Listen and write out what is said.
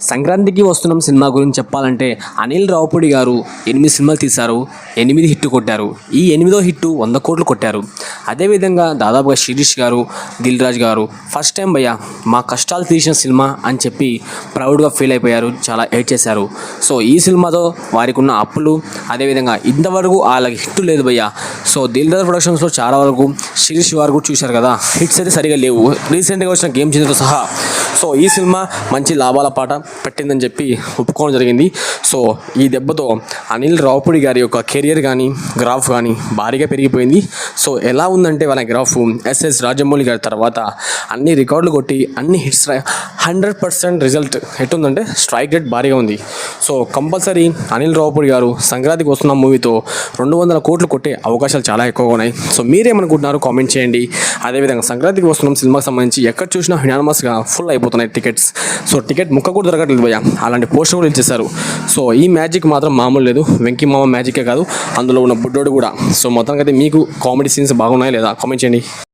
సంక్రాంతికి వస్తున్నాం సినిమా గురించి చెప్పాలంటే అనిల్ రావుపూడి గారు ఎనిమిది సినిమాలు తీశారు ఎనిమిది హిట్ కొట్టారు. ఈ ఎనిమిదో హిట్ వంద కోట్లు కొట్టారు. అదేవిధంగా దాదాపుగా శిరీష్ గారు దిల్ రాజ్ గారు ఫస్ట్ టైం భయ్య మా కష్టాలు తీసిన సినిమా అని చెప్పి ప్రౌడ్గా ఫీల్ అయిపోయారు చాలా ఎయిట్ చేశారు. సో ఈ సినిమాతో వారికి ఉన్న అప్పులు అదేవిధంగా ఇంతవరకు వాళ్ళకి హిట్ లేదు భయ్య. సో దిల్ రాజు ప్రొడక్షన్స్లో చాలా వరకు శిరీష్ వారు కూడా చూశారు కదా హిట్స్ అయితే సరిగా లేవు. రీసెంట్గా వచ్చిన గేమ్ చేతితో సహా సో ఈ సినిమా మంచి లాభాల పాట పెట్టిందని చెప్పి ఒప్పుకోవడం జరిగింది. సో ఈ దెబ్బతో అనిల్ రావుపూడి గారి యొక్క కెరియర్ కానీ గ్రాఫ్ కానీ భారీగా పెరిగిపోయింది. సో ఎలా ఉందంటే వాళ్ళ గ్రాఫ్ ఎస్ఎస్ రాజమౌళి గారి తర్వాత అన్ని రికార్డులు కొట్టి అన్ని హిట్స్ హండ్రెడ్ పర్సెంట్ రిజల్ట్ ఎట్టుందంటే స్ట్రైక్ రేట్ భారీగా ఉంది. సో కంపల్సరీ అనిల్ రావుపూడి గారు సంక్రాంతికి వస్తున్న మూవీతో రెండు వందల కోట్లు కొట్టే అవకాశాలు చాలా ఎక్కువగా ఉన్నాయి. సో మీరేమనుకుంటున్నారు? కామెంట్ చేయండి. అదేవిధంగా సంక్రాంతికి వస్తున్నాం సినిమాకి సంబంధించి ఎక్కడ చూసినా హినానమస్గా ఫుల్ అయిపోతున్నాయి టికెట్స్. సో టికెట్ ముక్క కూడా దొరకట్లేదు భయ్య. అలాంటి పోస్టర్ కూడా ఇచ్చేశారు. సో ఈ మ్యాజిక్ మాత్రం మామూలు లేదు. వెంకీ మామ మ్యాజికే కాదు. అందులో ఉన్న బుడ్డోడు కూడా. సో మొత్తానికి అయితే మీకు కామెడీ సీన్స్ బాగున్నాయా లేదా? కామెంట్ చేయండి.